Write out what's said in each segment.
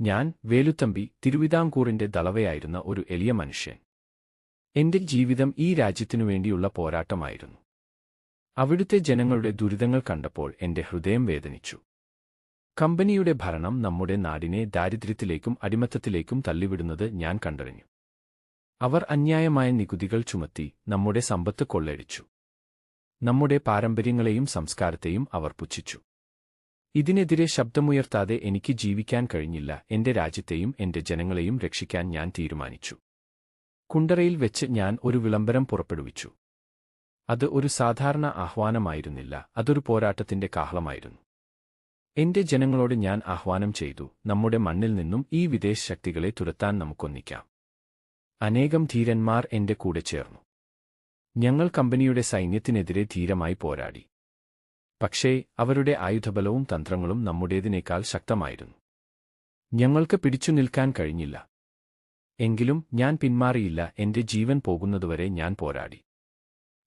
ഞാൻ വേലുത്തമ്പി തിരുവിതാംകൂറിന്റെ ദളവയായിരുന്ന ഒരു എളിയ മനുഷ്യൻ. എന്റെ ജീവിതം ഈ രാജ്യത്തിനു വേണ്ടിയുള്ള പോരാട്ടമായിരുന്നു. അവിടുത്തെ ജനങ്ങളുടെ ദുരിതങ്ങൾ കണ്ടപ്പോൾ എന്റെ ഹൃദയം വേദനിച്ചു. കമ്പനിയുടെ ഭരണം നമ്മുടെ നാടിനെ ദാരിദ്ര്യത്തിലേക്കും അടിമത്തത്തിലേക്കും തള്ളിവിടുന്നത് ഞാൻ കണ്ടറിഞ്ഞു. അവർ അന്യായമായ നികുതികൾ ചുമത്തി നമ്മുടെ സമ്പത്ത് കൊള്ളയടിച്ചു. നമ്മുടെ പാരമ്പര്യങ്ങളെയും സംസ്കാരത്തെയും അവർ പുച്ഛിച്ചു. ഇതിനെതിരെ ശബ്ദമുയർത്താതെ എനിക്ക് ജീവിക്കാൻ കഴിഞ്ഞില്ല. എന്റെ രാജ്യത്തെയും എന്റെ ജനങ്ങളെയും രക്ഷിക്കാൻ ഞാൻ തീരുമാനിച്ചു. കുണ്ടറയിൽ വെച്ച് ഞാൻ ഒരു വിളംബരം പുറപ്പെടുവിച്ചു. അത് ഒരു സാധാരണ ആഹ്വാനമായിരുന്നില്ല. അതൊരു പോരാട്ടത്തിന്റെ കാഹളമായിരുന്നു. എന്റെ ജനങ്ങളോട് ഞാൻ ആഹ്വാനം ചെയ്തു നമ്മുടെ മണ്ണിൽ നിന്നും ഈ വിദേശ ശക്തികളെ തുരത്താൻ നമുക്കൊന്നിക്കാം. അനേകം ധീരന്മാർ എന്റെ കൂടെ ചേർന്നു. ഞങ്ങൾ കമ്പനിയുടെ സൈന്യത്തിനെതിരെ ധീരമായി പോരാടി. പക്ഷേ അവരുടെ ആയുധബലവും തന്ത്രങ്ങളും നമ്മുടേതിനേക്കാൾ ശക്തമായിരുന്നു. ഞങ്ങൾക്ക് പിടിച്ചു നിൽക്കാൻ കഴിഞ്ഞില്ല. എങ്കിലും ഞാൻ പിന്മാറിയില്ല എന്റെ ജീവൻ പോകുന്നതുവരെ ഞാൻ പോരാടി.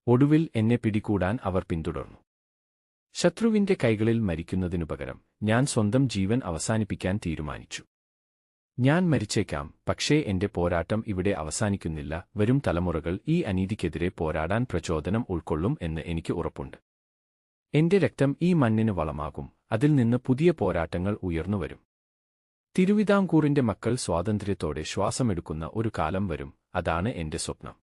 ഒടുവിൽ എന്നെ പിടികൂടാൻ അവർ പിന്തുടർന്നു. ശത്രുവിന്റെ കൈകളിൽ മരിക്കുന്നതിനു പകരം ഞാൻ സ്വന്തം ജീവൻ അവസാനിപ്പിക്കാൻ തീരുമാനിച്ചു. ഞാൻ മരിച്ചേക്കാം പക്ഷേ എന്റെ പോരാട്ടം ഇവിടെ അവസാനിക്കുന്നില്ല വരും തലമുറകൾ ഈ അനീതിക്കെതിരെ പോരാടാൻ പ്രചോദനം ഉൾക്കൊള്ളും എന്ന് എനിക്ക് ഉറപ്പുണ്ട്. എന്റെ രക്തം ഈ മണ്ണിന് വളമാകും. അതിൽ നിന്ന് പുതിയ പോരാട്ടങ്ങൾ ഉയർന്നുവരും തിരുവിതാംകൂറിന്റെ മക്കൾ സ്വാതന്ത്ര്യത്തോടെ ശ്വാസമെടുക്കുന്ന ഒരു കാലം വരും. അതാണ് എന്റെ സ്വപ്നം.